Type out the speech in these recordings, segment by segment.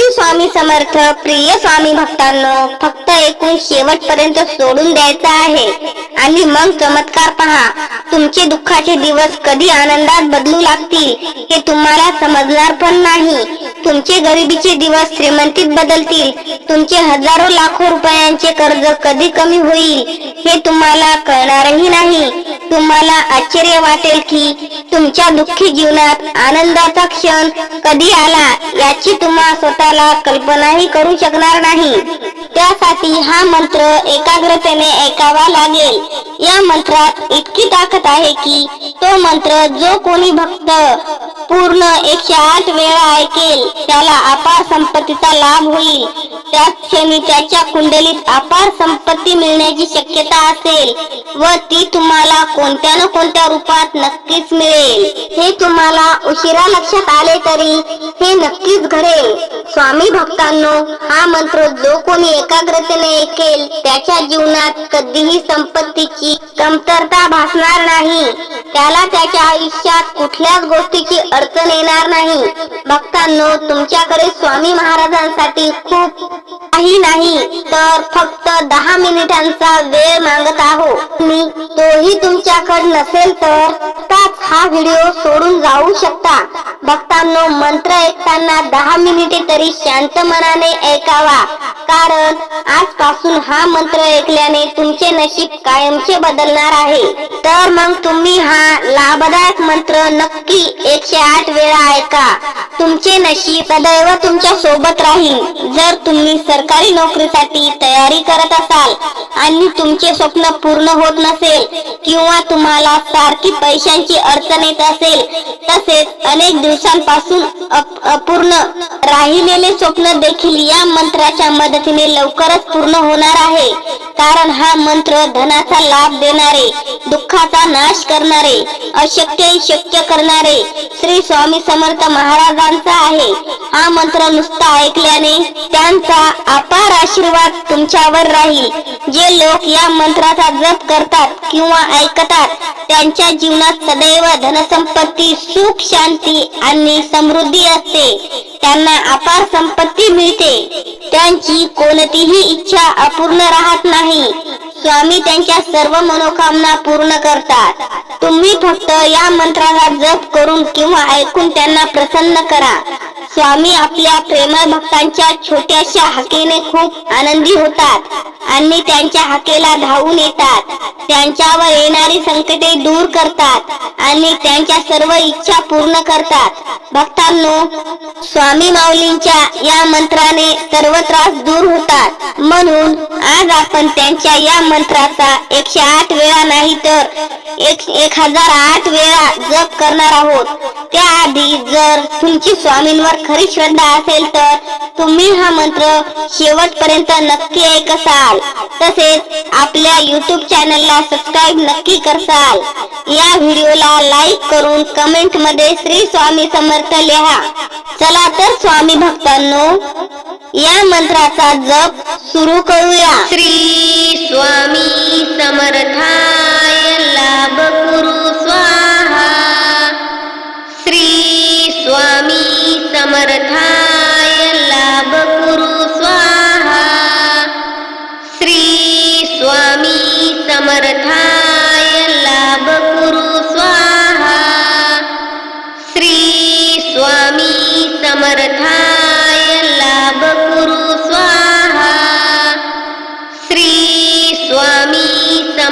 श्री स्वामी समर्थ प्रिय स्वामी भक्तांनो फक्त एकूण शेवटपर्यंत सोडून द्यायचा आहे. आणि मग चमत्कार पहा. तुमचे दुःखाचे दिवस कधी आनंदात बदलू लागतील हे तुम्हाला समजणार पण नाही. तुमचे गरिबीचे दिवस श्रीमंतीत बदलतील. तुमचे हजारो लाखो रुपयांचे कर्ज कधी कमी होईल हे तुम्हाला कळणारही नाही. तुम्हाला आश्चर्य वाटेल की तुमच्या दुःखी जीवनात आनंदाचा क्षण कधी आला याची तुम्हा स्वतःला कल्पनाही करू शकणार नाही. त्यासाठी हा मंत्र एकाग्रतेने ऐकावा लागेल. या मंत्रात इतकी ताकद आहे की तो मंत्र जो कोणी भक्त पूर्ण एकशे आठ वेळा ऐकेल त्याला अपार संपत्तीचा लाभ होईल. त्याच क्षणी त्याच्या कुंडलीत अपार संपत्ती मिळण्याची शक्यता असेल व ती तुम्हाला कोणत्या न कोणत्या रूपात नक्कीच मिळेल. हे तुम्हाला उशिरा लक्षात आले तरी हे नक्कीच घडेल. स्वामी भक्तांनो हा मंत्र जो कोणी एकाग्रतेने ऐकेल त्याच्या जीवनात कधीही संपत्तीची कमतरता भासणार नाही. त्याला त्याच्या आयुष्यात कुठल्याच गोष्टीची अडचण येणार नाही. भक्तांनो तुमच्याकडे स्वामी महाराजांसाठी खूप काही नाही तर फक्त दहा मिनिटांचा वेळ मागत आहो मी तोही तुमच्याकडे नसेल तर त्याच हा व्हिडिओ सोडून जाऊ शकता. भक्तांनो मंत्र ऐकताना दहा मिनिटे तरी शांत मनाने ऐकावा. कारण आजपासून हा मंत्र ऐकल्याने तुमचे नशीब कायमचे बदलणार आहे. तर मग तुम्ही हा लाभदायक मंत्र नक्की एकशे आठ वेळा ऐका. तुमचे नशीब सदैव तुमच्यासोबत राहील. जर तुम्ही सरकारी नोकरीसाठी तयारी करत असाल आणि तुमचे स्वप्न पूर्ण होत नसेल किंवा तुम्हाला सारखी पैशांची अडचण येत असेल तसेच अनेक दिवसांपासून अपूर्ण राहिले राहिलेले स्वप्न देखील या मंत्राच्या मदतीने लवकरच पूर्ण होणार आहे. कारण हा मंत्र धनाचा लाभ देणारे दुःखाचा नाश करणारे अशक्य शक्य करणारे श्री स्वामी समर्थ महाराजांचा आहे. हा मंत्र नुसता ऐकल्याने त्यांचा अपार आशीर्वाद तुमच्यावर राहील. जे लोक या मंत्राचा जप करतात किंवा ऐकतात त्यांच्या जीवनात सदैव धनसंपत्ती सुख शांती आणि समृद्धी असते. त्यांना अपार संपत्ती मिळते. त्यांची कोणतीही इच्छा अपूर्ण राहत नाही. स्वामी त्यांच्या सर्व मनोकामना पूर्ण करतात. तुम्ही फक्त या मंत्राला जप करून किंवा ऐकून त्यांना प्रसन्न करा. स्वामी आपल्या प्रेमळ भक्तांच्या छोट्याशा हाकेने खूप आनंदी होतात आणि त्यांच्या हाकेला धावून येतात. त्यांच्यावर येणारी संकटे दूर करतात आणि त्यांच्या सर्व इच्छा पूर्ण करतात. भक्तांनो स्वामी माऊलींच्या या मंत्राने सर्व त्रास दूर होतात. म्हणून आज आपण त्यांच्या या मंत्राचा एकशे आठ वेळा नाही तर एक एक हजार आठ वेळा जप करणार आहोत. त्याआधी जर तुमची स्वामींवर खरी श्रद्धा असेल तर तुम्ही हा मंत्र शेवटपर्यंत नक्की ऐकसाल. तसेच आपल्या युट्यूब चॅनलला सबस्क्राईब नक्की करसाल. या व्हिडिओला लाईक करून कमेंटमध्ये श्री स्वामी समर्थ लिहा. चला तर स्वामी भक्त भक्तांनो या मंत्राचा जप सुरू करूया. श्री स्वामी समर्थाय लाभ गुरु स्वाहा. श्री स्वामी समर्थाय लाभ गुरु स्वाहा. श्री स्वामी समर्थाय लाभ गुरु स्वाहा. श्री स्वामी समर्था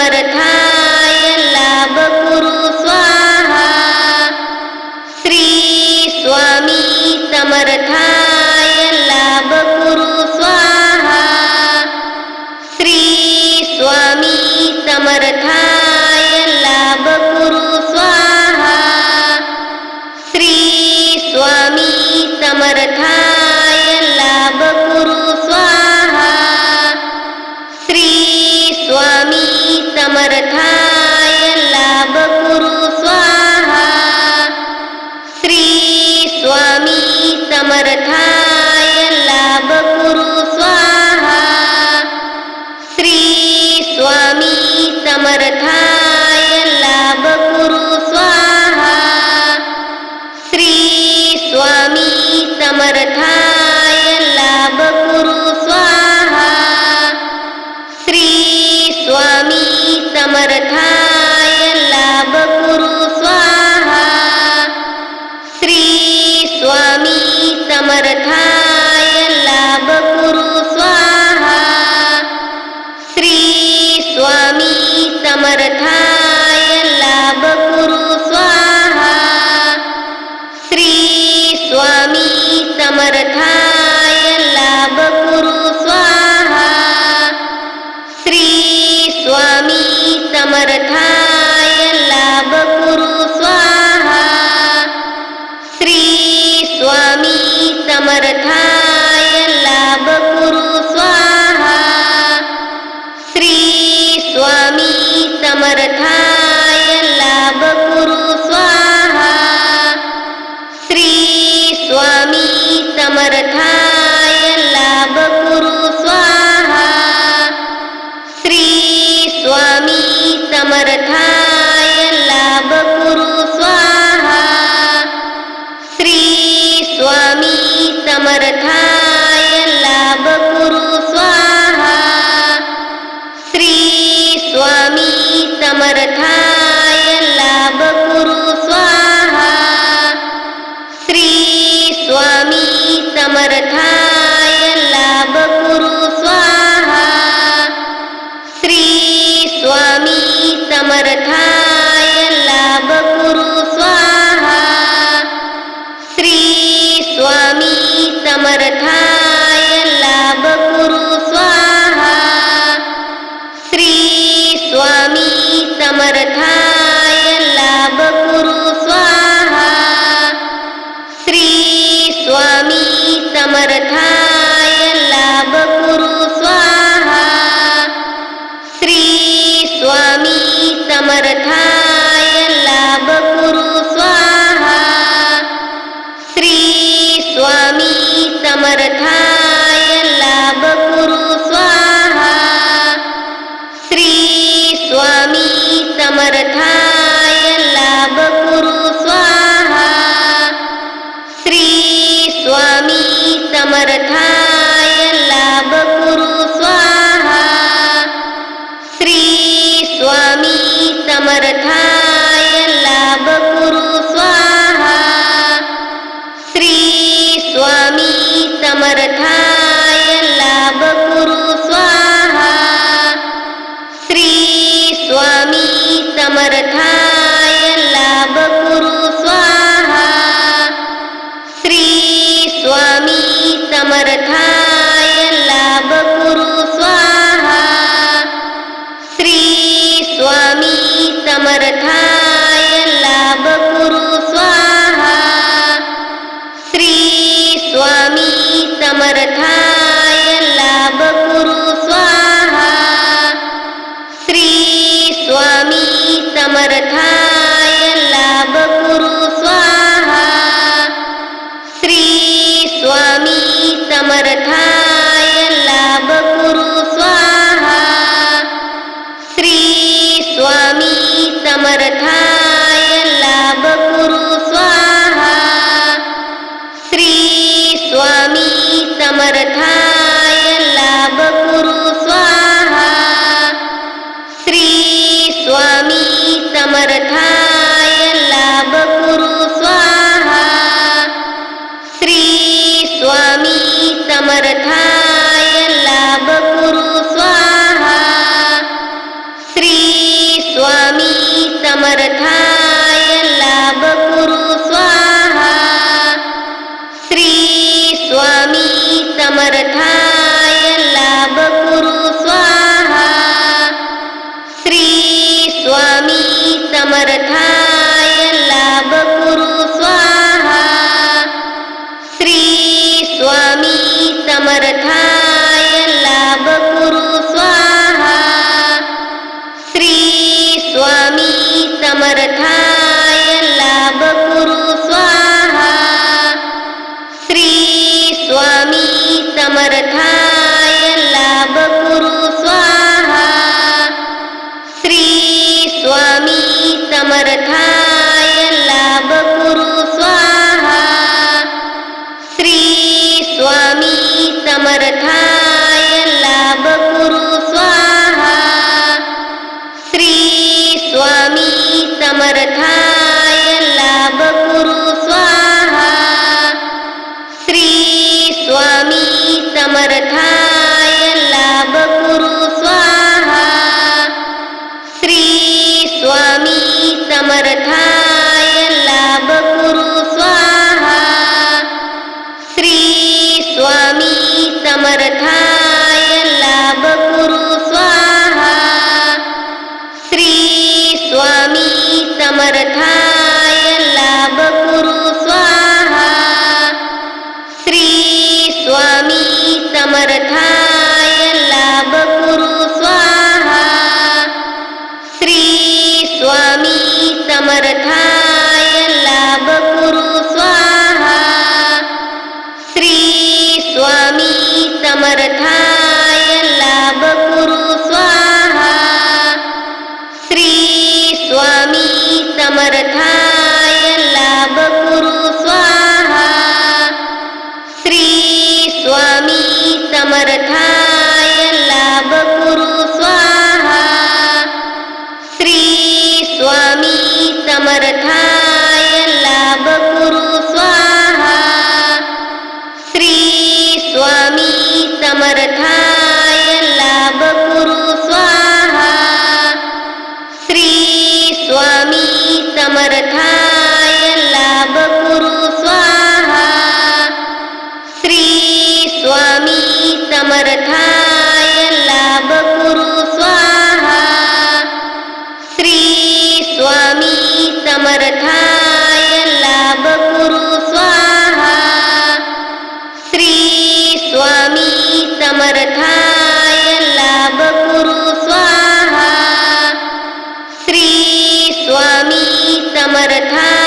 समर्थाय लाभ गुरु स्वाहा। श्री स्वामी समर्थाय लाभ गुरु स्वाहा। श्री स्वामी समर्थाय लाभ गुरु स्वाहा। श्री स्वामी समर्थाय अर्थाय लाभ कुरु स्वाहा। श्री स्वामी समर्थाय लाभ कुरु स्वाहा। श्री स्वामी समर्थाय लाभ कुरु स्वाहा। श्री स्वामी समर्थाय समर्थाय लाभ कुरु स्वाहा। श्री स्वामी समर्थाय लाभ कुरु स्वाहा। श्री स्वामी समर्थाय लाभ कुरु स्वाहा। श्री स्वामी समर्थाय समर्थाय लाभ कुरु स्वाहा। श्री स्वामी समर्थाय लाभ कुरु स्वाहा। श्री स्वामी समर्थाय लाभ कुरु स्वाहा। श्री स्वामी समर्था समर्थाय लाभ कुरु स्वाहा। श्री स्वामी समर्थाय लाभ कुरु स्वाहा। श्री स्वामी समर्थाय लाभ कुरु स्वाहा। श्री स्वामी समर्था समर्थाय लाभ कुरु स्वाहा। श्री स्वामी समर्थाय लाभ कुरु स्वाहा। श्री स्वामी समर्थाय लाभ कुरु स्वाहा। श्री स्वामी समर्थाय समर्थाय लाभ गुरु स्वाहा। श्री स्वामी समर्थाय लाभ गुरु स्वाहा। श्री स्वामी समर्था समर्थाय लाभ गुरु स्वाहा। श्री स्वामी समर्थाय लाभ गुरु स्वाहा। श्री स्वामी समर्थाय लाभ गुरु स्वाहा। श्री स्वामी समर्था समर्थाय लाभ गुरु स्वाहा। श्री स्वामी समर्थाय लाभ गुरु स्वाहा। श्री स्वामी समर्थाय लाभ गुरु स्वाहा। श्री स्वामी समर्थाय समर्थाय लाभ कुरु स्वाहा। श्री स्वामी समर्थाय लाभ कुरु स्वाहा। श्री स्वामी समर्थाय लाभ कुरु स्वाहा। श्री स्वामी समर्थाय समर्थाय लाभ गुरु स्वाहा। श्री स्वामी समर्थाय लाभ गुरु स्वाहा। श्री स्वामी समर्थाय लाभ गुरु स्वाहा। श्री स्वामी समर्था अर्थाय लाभ गुरु स्वाहा। श्री स्वामी समर्थाय लाभ गुरु स्वाहा। श्री स्वामी समर्था कथाय लाभ कुरु स्वाहा। श्री स्वामी समर्था কথা कथाय लाभ कुरु स्वाहा। श्री स्वामी समर्थाय लाभ कुरु स्वाहा। श्री स्वामी समर्थाय लाभ कुरु स्वाहा। श्री स्वामी समर्था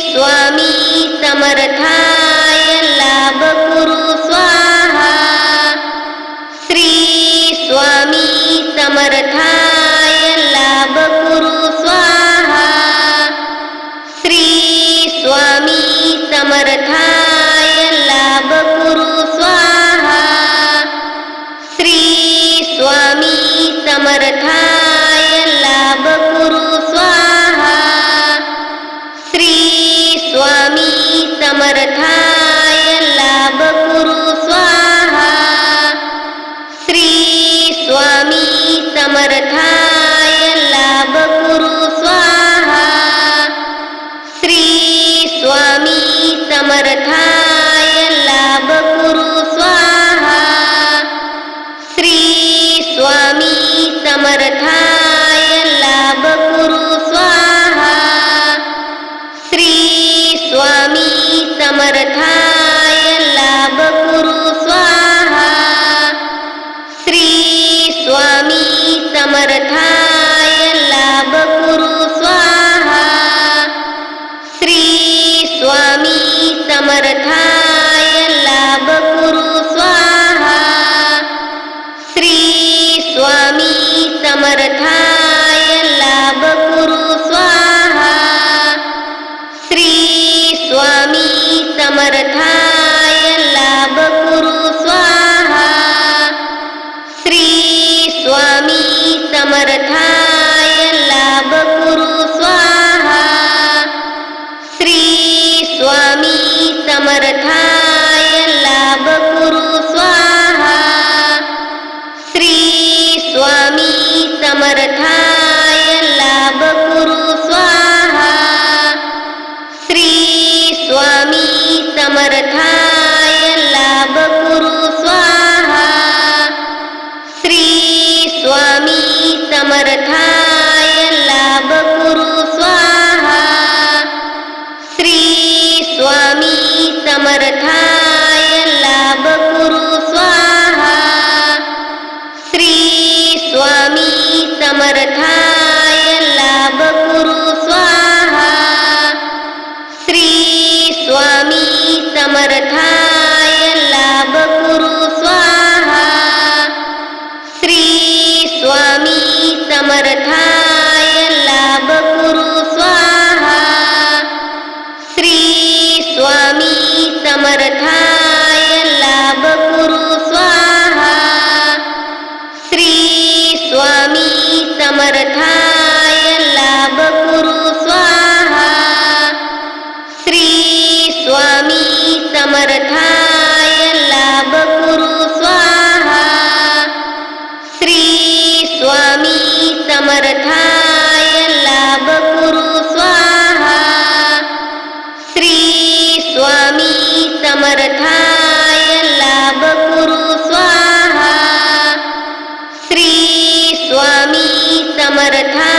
स्वामी समर्थाय लाभ कुरु स्वाहा। श्री स्वामी समर्थाय लाभ कुरु स्वाहा। श्री स्वामी समर्थाय लाभ कुरु स्वाहा। श्री स्वामी समर्थाय समर्थाय लाभ गुरु स्वाहा। श्री स्वामी समर्थाय लाभ गुरु स्वाहा। श्री स्वामी समर्थाय लाभ गुरु स्वाहा। श्री स्वामी समर्थाय प्रथाय लाभ कुरु स्वाहा। श्री स्वामी समर्था। कथाय लाभ कुरु स्वाहा। श्री स्वामी समर्थाय लाभ कुरु स्वाहा। श्री स्वामी समर्थाय लाभ कुरु स्वाहा। श्री स्वामी समर्था अनर्थाय लाभ कुरु स्वाहा। श्री स्वामी समर्थाय लाभ कुरु स्वाहा। श्री स्वामी समर्थाय लाभ कुरु स्वाहा। श्री स्वामी समर्था वर लाभ कुरु स्वाहा। श्री स्वामी समर्थाय लाभ कुरु स्वाहा। श्री स्वामी समर्थाय लाभ कुरु स्वाहा। श्री स्वामी समर्थाय समर्थाय लाभ कुरु स्वाहा। श्री स्वामी समर्थाय लाभ कुरु स्वाहा। श्री स्वामी समर्थाय लाभ कुरु स्वाहा। श्री स्वामी समर्था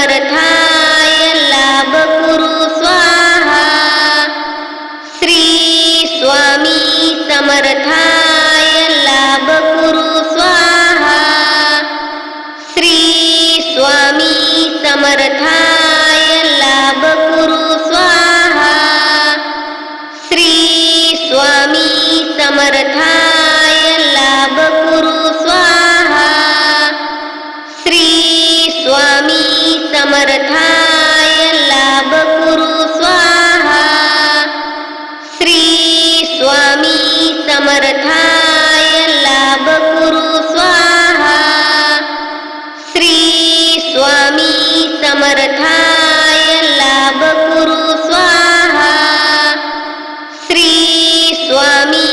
समर्थाय लाभ कुरु स्वाहा। श्री स्वामी समर्थाय लाभ कुरु स्वाहा। श्री स्वामी समर्थाय लाभ कुरु स्वाहा। श्री स्वामी समर्था समर्थाय लाभ गुरु स्वाहा। श्री स्वामी समर्थाय लाभ गुरु स्वाहा। श्री स्वामी समर्थाय लाभ गुरु स्वाहा। श्री स्वामी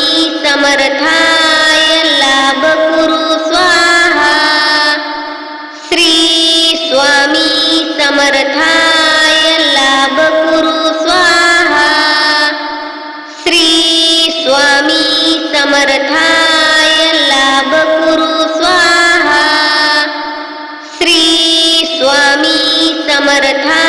समर्था प्रथाय लाभ कुरु स्वाहा। श्री स्वामी समर्थाय लाभ कुरु स्वाहा। श्री स्वामी समर्था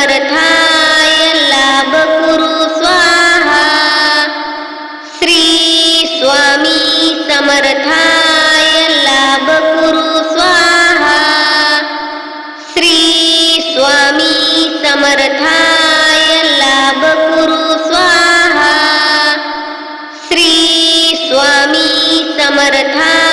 समर्थाय लाभ कुरु स्वाहा। श्री स्वामी समर्थाय लाभ कुरु स्वाहा। श्री स्वामी समर्थाय लाभ कुरु स्वाहा। श्री स्वामी समर्थाय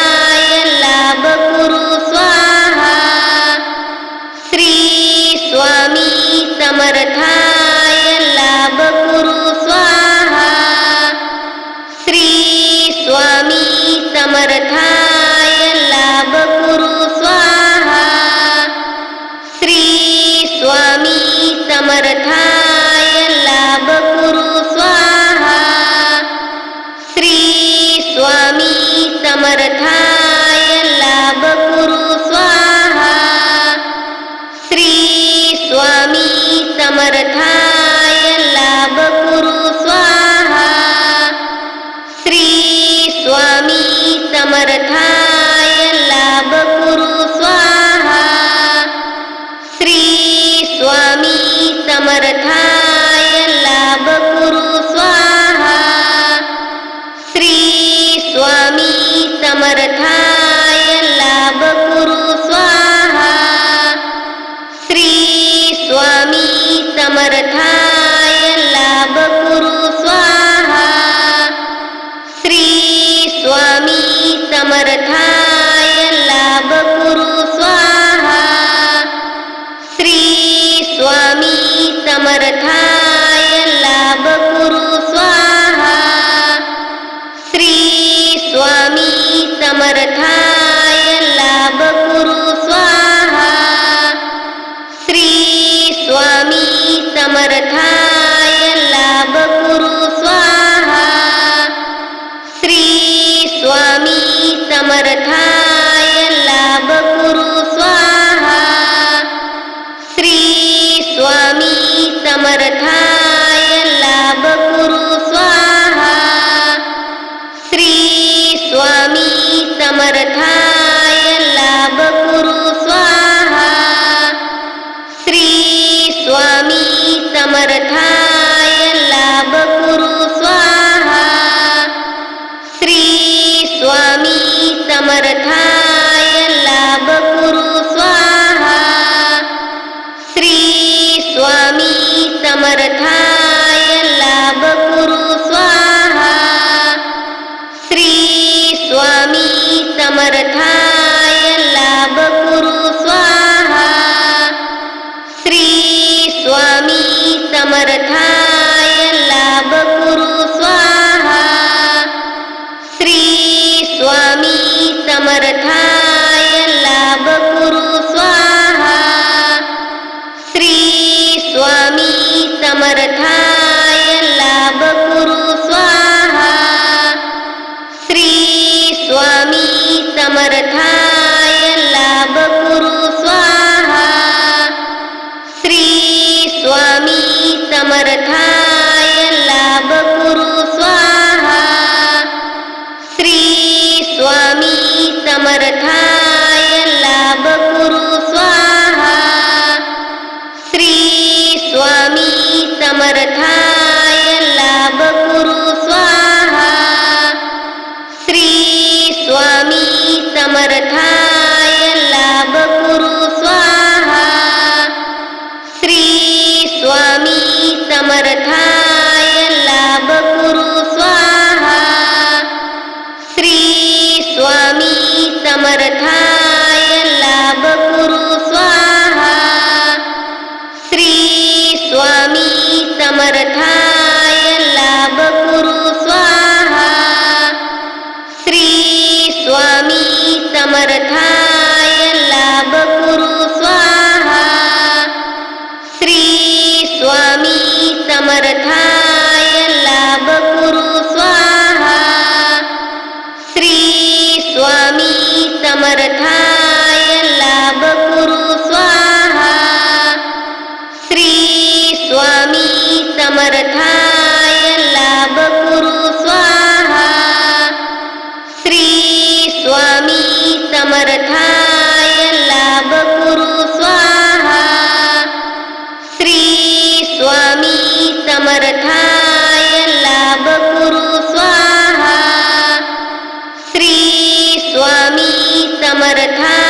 समर्थाय लाभ गुरु स्वाहा। श्री स्वामी समर्थाय लाभ गुरु स्वाहा। श्री स्वामी समर्थाय लाभ गुरु स्वाहा। श्री स्वामी समर्था समर्थाय लाभ कुरु स्वाहा। श्री स्वामी समर्थाय लाभ कुरु स्वाहा। श्री स्वामी समर्थाय लाभ कुरु स्वाहा। श्री स्वामी समर्थाय समर्थाय लाभ कुरु स्वाहा। श्री स्वामी समर्थाय लाभ कुरु स्वाहा। श्री स्वामी समर्थाय लाभ कुरु स्वाहा। श्री स्वामी समर्थाय समर्थाय लाभ कुरु स्वाहा। श्री स्वामी समर्थाय लाभ कुरु स्वाहा। श्री स्वामी समर्थाय लाभ कुरु स्वाहा। श्री स्वामी समर्थाय वरधाय लाभ गुरु स्वाहा। श्री स्वामी समर्थाय लाभ गुरु स्वाहा। श्री स्वामी समर्थाय लाभ गुरु स्वाहा। श्री स्वामी समर्था परधाय लाभ गुरु स्वाहा। श्री स्वामी समर्थाय लाभ गुरु स्वाहा। श्री स्वामी समर्था कथाय लाभ कुरु स्वाहा। श्री स्वामी समर्थाय लाभ कुरु स्वाहा। श्री स्वामी समर्था समर्थाय लाभकुरु स्वाहा। श्री स्वामी समर्थाय लाभकुरु स्वाहा। श्री स्वामी समर्थाय लाभकुरु स्वाहा। श्री स्वामी समर्था